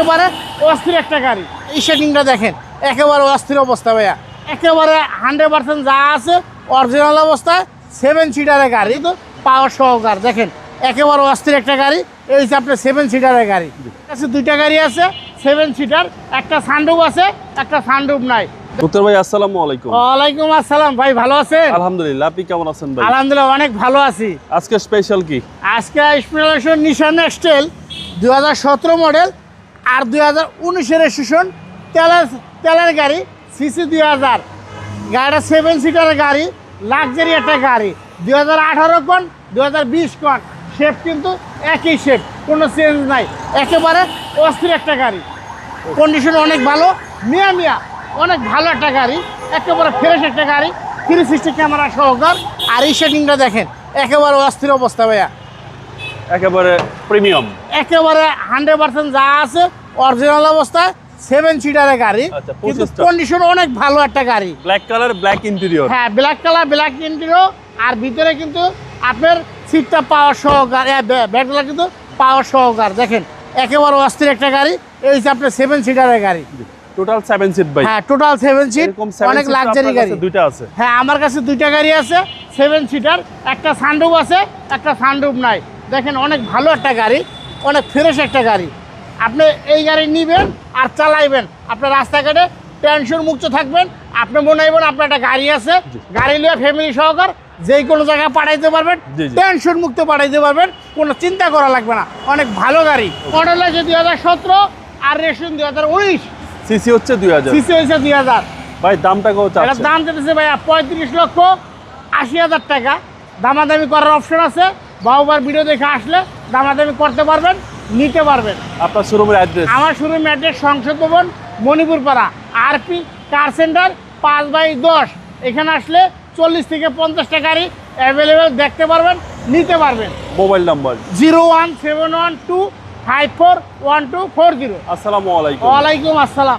একেবারে অস্থির একটা গাড়ি। এই সেটিংটা দেখেন একেবারে অস্থির অবস্থা ভাইয়া। একেবারে হান্ড্রেড পার্সেন্ট যা আছে অরিজিনাল অবস্থায় সেভেন সিটারের গাড়ি তো পাওয়ার সহকার দেখেন একেবারে অস্থির একটা গাড়ি এই হচ্ছে আপনার সেভেন সিটারের গাড়ি। কাছে দুইটা গাড়ি আছে সেভেন সিটার একটা সানরুফ আছে একটা সানরুফ নাই। মুক্তার ভাই আসসালামু আলাইকুম। ওয়ালাইকুম আসসালাম ভাই ভালো আছেন? আলহামদুলিল্লাহ আপনি কেমন আছেন ভাই? আলহামদুলিল্লাহ অনেক ভালো আছি। আজকে স্পেশাল কি? আজকে স্পেশাল নিশান এক্সটেল দু হাজার সতেরো মডেল আর দুই হাজার উনিশের রেজিস্ট্রেশন তেলের তেলের গাড়ি সিসি দুই হাজার। গাড়িটা সেভেন সিটারের গাড়ি লাক্সারি একটা গাড়ি। দুই হাজার আঠারো কন দু হাজার বিশ কন শেপ কিন্তু একই শেপ কোনো চেঞ্জ নাই। একেবারে অস্থির একটা গাড়ি। কন্ডিশন অনেক ভালো মিয়া মিয়া অনেক ভালো একটা গাড়ি। একেবারে ফ্রেশ একটা গাড়ি থ্রি সিক্সটি ক্যামেরা সহকার। আর এই সেটিংটা দেখেন একেবারে অস্থির অবস্থা ভাইয়া। একেবারে প্রিমিয়াম একেবারে হান্ড্রেড পার্সেন্ট যা আছে অরিজিনাল অবস্থায় সেভেন সিটারের গাড়ি আচ্ছা, কিন্তু কন্ডিশন অনেক ভালো একটা গাড়ি। ব্ল্যাক কালার ব্ল্যাক ইন্টেরিয়র হ্যাঁ ব্ল্যাক কালার ব্ল্যাক ইন্টিরো আর ভিতরে কিন্তু আপনার সিটটা পাওয়ার সহকার ব্যাগগুলো কিন্তু পাওয়ার সহকার। দেখেন একেবারে অস্থির একটা গাড়ি এই হচ্ছে আপনার সেভেন সিটারের গাড়ি। টোটাল সেভেন সিট ভাই হ্যাঁ টোটাল সেভেন সিট অনেক লাক্সারি গাড়ি। দুইটা আছে? হ্যাঁ আমার কাছে দুইটা গাড়ি আছে সেভেন সিটার একটা সানরুফ আছে একটা সানরুফ নাই। দেখেন অনেক ভালো একটা গাড়ি অনেক ফ্রেশ একটা গাড়ি। আপনি এই গাড়ি নিবেন আর চালাইবেন। আপনার রাস্তাঘাটে টেনশন মুক্ত থাকবেন। আপনি মনে হইবেন আপনার একটা গাড়ি আছে। গাড়ি নিয়ে ফ্যামিলি সহকার যেই কোনো জায়গায় পাঠাইতে পারবেন। টেনশন মুক্ত পাঠাইতে পারবেন। কোনো চিন্তা করা লাগবে না। অনেক ভালো গাড়ি। মডেল আছে দুই হাজার সতেরো আর রেশন দুই হাজার উনিশ। সিসি হচ্ছে দুই হাজার। সিসি হয়েছে দুই হাজার। ভাই দামটা কত এটার চাচ্ছে দাম চেয়েছে ভাইয়া পঁয়ত্রিশ লক্ষ আশি হাজার টাকা। দামাদামি করার অপশন আছে। বাহুবার ভিডিও দেখে আসলে দামাদামি করতে পারবেন। নিতে পারবেন। আপনার শোরুমের অ্যাড্রেস আমার শুরু অ্যাড্রেস সংসদ ভবন Manipur Para RP car centre পাঁচ বাই দশ। এখানে আসলে চল্লিশ থেকে পঞ্চাশটা গাড়ি অ্যাভেলেবেল দেখতে পারবেন নিতে পারবেন। Mobile number zero one seven one two five four one two four zero. আসসালামু আলাইকুম। ওয়ালাইকুম আসসালাম।